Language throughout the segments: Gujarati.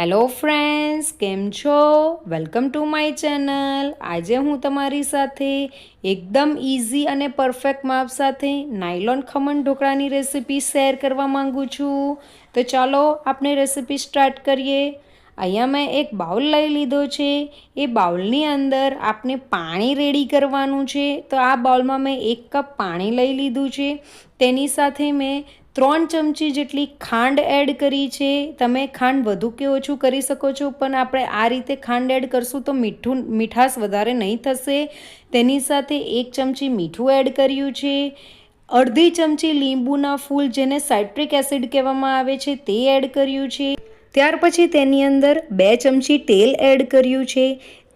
હેલો ફ્રેન્ડ્સ, કેમ છો? Welcome to my channel. આજે હું તમારી સાથે એકદમ ઇઝી અને પરફેક્ટ માપ સાથે નાયલોન ખમણ ઢોકળાની રેસીપી શેર કરવા માગું છું. તો ચાલો આપણે રેસીપી સ્ટાર્ટ કરીએ. અહીંયા મેં એક બાઉલ લઈ લીધો છે. એ બાઉલની અંદર આપણે પાણી રેડી કરવાનું છે. તો આ બાઉલમાં મેં એક કપ પાણી લઈ લીધું છે. તેની સાથે મેં ત્રણ ચમચી જેટલી ખાંડ એડ કરી છે. તમે ખાંડ વધુ કે ઓછું કરી શકો છો, પણ આપણે આ રીતે ખાંડ એડ કરશું તો મીઠું, મીઠાશ વધારે નહીં થશે. તેની સાથે એક ચમચી મીઠું એડ કર્યું છે. અડધી ચમચી લીંબુના ફૂલ જેને સાઇટ્રિક એસિડ કહેવામાં આવે છે, તે એડ કર્યું છે. ત્યાર પછી તેની અંદર બે ચમચી તેલ એડ કર્યું છે.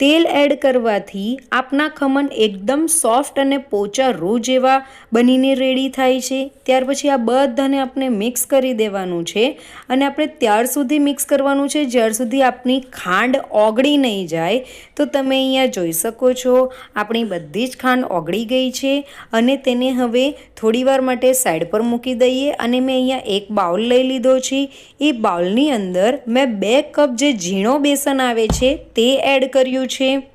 તેલ એડ કરવાથી આપના ખમણ એકદમ સોફ્ટ અને પોચા રૂ જેવા બનીને રેડી થાય છે. ત્યાર પછી આ બધાને આપણે મિક્સ કરી દેવાનું છે અને આપણે ત્યાર સુધી મિક્સ કરવાનું છે. જ્યાર સુધી આપની ખાંડ ઓગળી નહીં જાય, તો તમે અહીંયા જોઈ શકો છો, આપણી બધી જ ખાંડ ઓગળી ગઈ છે અને તેને હવે થોડીવાર માટે સાઈડ પર મૂકી દઈએ અને મેં અહીંયા એક બાઉલ લઈ લીધો છે. એ બાઉલની અંદર મેં બે કપ જે ઝીણો બેસન આવે છે, તે એડ કર્યું છે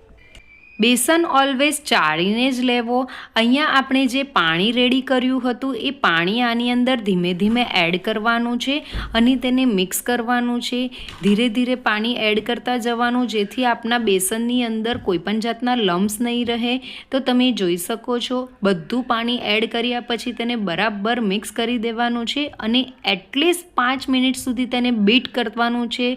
બેસન ઓલવેઝ ચાળીને જ લેવો. અહીંયા આપણે જે પાણી રેડી કર્યું હતું, એ પાણી આની અંદર ધીમે ધીમે એડ કરવાનું છે અને તેને મિક્સ કરવાનું છે. ધીરે ધીરે પાણી એડ કરતા જવાનું, જેથી આપના બેસનની અંદર કોઈપણ જાતના લમ્સ નહીં રહે. તો તમે જોઈ શકો છો, બધું પાણી એડ કર્યા પછી તેને બરાબર મિક્સ કરી દેવાનું છે અને એટલીસ્ટ પાંચ મિનિટ સુધી તેને બીટ કરવાનું છે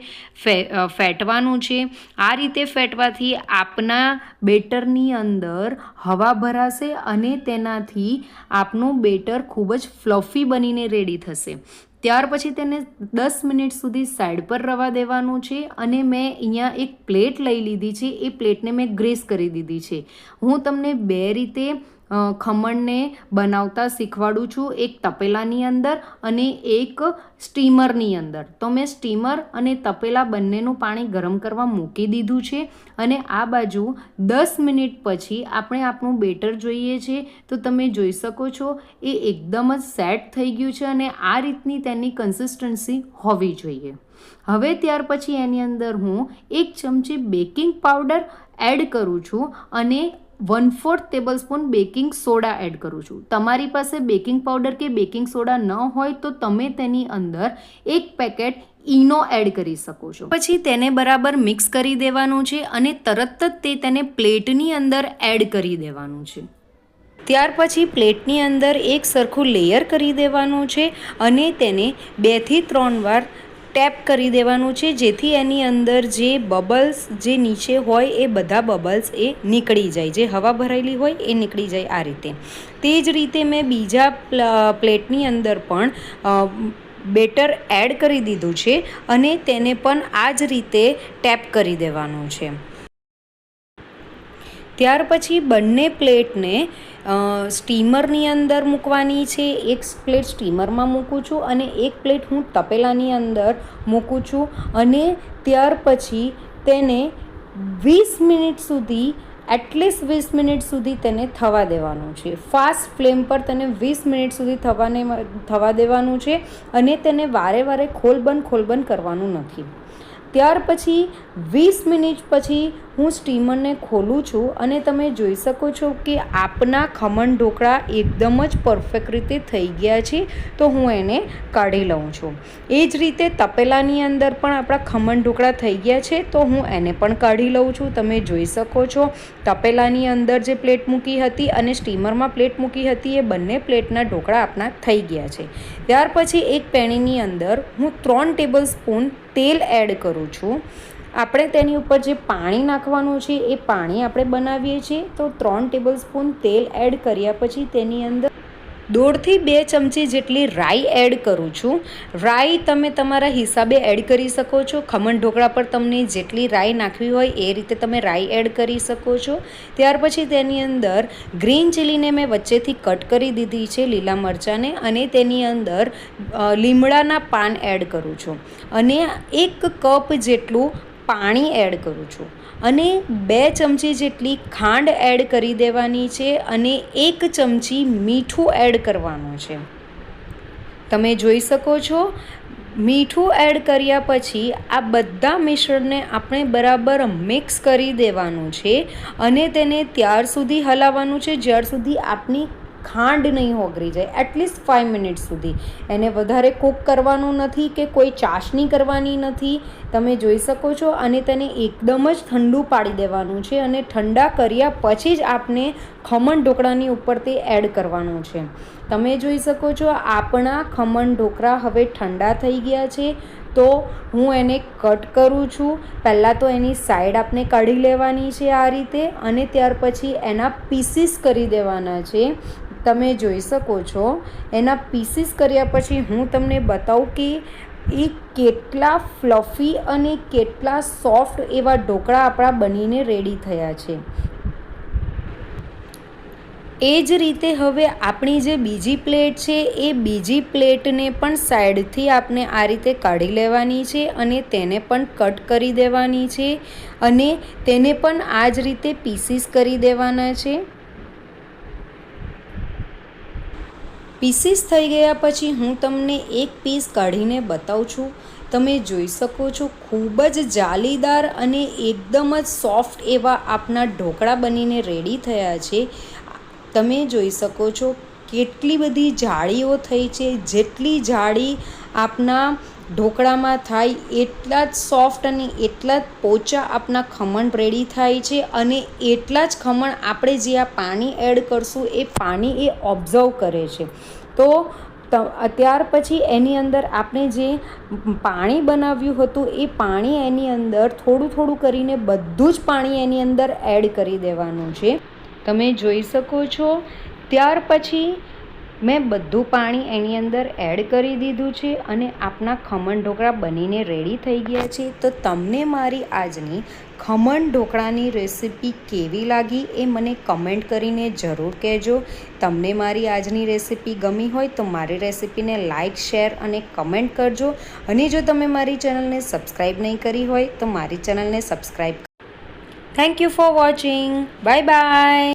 ફેટવાનું છે. આ રીતે ફેટવાથી આપના બેટરની અંદર હવા ભરાશે અને તેનાથી આપનું બેટર ખૂબ જ ફ્લફી બનીને રેડી થશે. ત્યાર પછી તેને દસ મિનિટ સુધી સાઈડ પર રવા દેવાનું છે અને મેં અહીંયા એક પ્લેટ લઈ લીધી છે. એ પ્લેટને મેં ગ્રેસ કરી દીધી છે. હું તમને બે રીતે ખમણને બનાવતા શીખવાડું છું એક તપેલાની અંદર અને એક સ્ટીમરની અંદર. તો મેં સ્ટીમર અને તપેલા બંનેનું પાણી ગરમ કરવા મૂકી દીધું છે અને આ બાજુ દસ મિનિટ પછી આપણે આપણું બેટર જોઈએ છે. તો તમે જોઈ શકો છો, એ એકદમ જ સેટ થઈ ગયું છે અને આ રીતની તેની કન્સિસ્ટન્સી હોવી જોઈએ. હવે ત્યાર પછી એની અંદર હું એક ચમચી બેકિંગ પાવડર એડ કરું છું અને one fourth tablespoon baking soda add કરું છું. તમારી પાસે બેકિંગ પાવડર કે બેકિંગ સોડા ન હોય તો તમે તેની અંદર એક પેકેટ ઈનો એડ કરી શકો છો. પછી તેને બરાબર મિક્સ કરી દેવાનું છે અને તરત જ તે તેને પ્લેટની અંદર એડ કરી દેવાનું છે. ત્યાર પછી પ્લેટની અંદર એક સરખું લેયર કરી દેવાનું છે અને તેને બેથી ત્રણ વાર ટેપ કરી દેવાનું છે, જેથી એની અંદર જે બબલ્સ જે નીચે હોય એ બધા બબલ્સ એ નીકળી જાય. જે હવા ભરાયેલી હોય એ નીકળી જાય આ રીતે. તે જ રીતે મેં બીજા પ્લેટની અંદર પણ બેટર એડ કરી દીધું છે અને તેને પણ આ જ રીતે ટેપ કરી દેવાનું છે. ત્યાર પછી બંને પ્લેટને સ્ટીમરની અંદર મૂકવાની છે. એક પ્લેટ સ્ટીમરમાં મૂકું છું અને એક પ્લેટ હું તપેલાની અંદર મૂકું છું. અને ત્યાર પછી તેને વીસ મિનિટ સુધી, એટલીસ્ટ વીસ મિનિટ સુધી તેને થવા દેવાનું છે. ફાસ્ટ ફ્લેમ પર તેને વીસ મિનિટ સુધી થવાને, થવા દેવાનું છે અને તેને વારે વારે ખોલબંધ ખોલબંધ કરવાનું નથી. ત્યાર પછી વીસ મિનિટ પછી હું સ્ટીમરને ખોલું છું અને તમે જોઈ શકો છો કે આપના ખમણ ઢોકળા એકદમ જ પરફેક્ટ રીતે થઈ ગયા છે, તો હું એને કાઢી લઉં છું. એ જ રીતે તપેલાની અંદર પણ આપણા ખમણ ઢોકળા થઈ ગયા છે, તો હું એને પણ કાઢી લઉં છું. તમે જોઈ શકો છો, તપેલાની અંદર જે પ્લેટ મૂકી હતી અને સ્ટીમરમાં પ્લેટ મૂકી હતી, એ બંને પ્લેટના ઢોકળા આપણા થઈ ગયા છે. ત્યાર પછી એક પેણીની અંદર હું ત્રણ ટેબલ સ્પૂન તેલ એડ કરું છું. આપણે તેની ઉપર જે પાણી નાખવાનું છે, એ પાણી આપણે બનાવીએ છીએ. તો ત્રણ ટેબલ સ્પૂન તેલ એડ કર્યા પછી તેની અંદર દોઢથી બે ચમચી જેટલી રાઈ એડ કરું છું. રાઈ તમે તમારા હિસાબે એડ કરી શકો છો. ખમણ ઢોકળા પર તમને જેટલી રાઈ નાખવી હોય, એ રીતે તમે રાઈ એડ કરી શકો છો. ત્યાર પછી તેની અંદર ગ્રીન ચીલીને મેં વચ્ચેથી કટ કરી દીધી છે, લીલા મરચાંને. અને તેની અંદર લીમડાના પાન એડ કરું છું. અને એક કપ જેટલું પાણી એડ કરું છું. અને બે ચમચી જેટલી ખાંડ એડ કરી દેવાની છે અને એક ચમચી મીઠું એડ કરવાનું છે. તમે જોઈ શકો છો, મીઠું એડ કર્યા પછી આ બધા મિશ્રણને આપણે બરાબર મિક્સ કરી દેવાનું છે અને તેને ત્યાર સુધી હલાવવાનું છે, જ્યાર સુધી આપની ખાંડ નહીં ઓગળી જાય એટલીસ્ટ ફાઇવ મિનિટ સુધી. એને વધારે કૂક કરવાનું નથી કે કોઈ ચાસણી કરવાની નથી, તમે જોઈ શકો છો, અને તેને એકદમ જ ઠંડુ પાડી દેવાનું છે અને ઠંડા કર્યા પછી જ આપણે ખમણ ઢોકળાની ઉપર તે એડ કરવાનું છે. તમે જોઈ શકો છો, આપણા ખમણ ઢોકળા હવે ઠંડા થઈ ગયા છે, તો હું એને કટ કરું છું. પહેલાં તો એની સાઈડ આપણે કાઢી લેવાની છે આ રીતે, અને ત્યાર પછી એના પીસીસ કરી દેવાના છે. તમે જોઈ શકો છો. એના પીસીસ કર્યા પછી હું તમને બતાવું કે એ કેટલા ફ્લફી અને કેટલા સોફ્ટ એવા ઢોકળા આપણા બનીને રેડી થયા છે. એ જ રીતે હવે આપણી જે બીજી પ્લેટ છે, એ બીજી પ્લેટને પણ સાઈડથી આપણે આ રીતે કાઢી લેવાની છે અને તેને પણ કટ કરી દેવાની છે અને તેને પણ આ જ રીતે પીસીસ કરી દેવાના છે. પીસીસ થઈ ગયા પછી હું તમને એક પીસ કાઢીને બતાવું છું. તમે જોઈ શકો છો, ખૂબ જ જાલીદાર અને એકદમ જ સોફ્ટ એવા આપના ઢોકળા બનીને રેડી થયા છે. તમે જોઈ શકો છો, કેટલી બધી જાળીઓ થઈ છે. જેટલી જાળી આપના ઢોકળામાં થાય એટલા જ સોફ્ટ અને એટલા જ પોચા આપના ખમણ રેડી થાય છે અને એટલા જ ખમણ આપણે જે આ પાણી એડ કરશું એ પાણી એ ઓબ્ઝર્વ કરે છે. તો ત્યાર પછી એની અંદર આપણે જે પાણી બનાવ્યું હતું એ પાણી એની અંદર થોડું થોડું કરીને બધું જ પાણી એની અંદર એડ કરી દેવાનું છે. તમે જોઈ શકો છો. ત્યાર પછી મેં બધું પાણી એની અંદર એડ કરી દીધું છે અને આપણા ખમણ ઢોકળા બનીને રેડી થઈ ગયા છે. તો તમને મારી આજની ખમણ ઢોકળાની રેસીપી કેવી લાગી એ મને કમેન્ટ કરીને જરૂર કહેજો. તમને મારી આજની રેસીપી ગમી હોય તો મારી રેસીપીને લાઇક શેર અને કમેન્ટ કરજો. અને જો તમે મારી ચેનલને સબસ્ક્રાઈબ નહીં કરી હોય તો મારી ચેનલને subscribe thank you for watching bye bye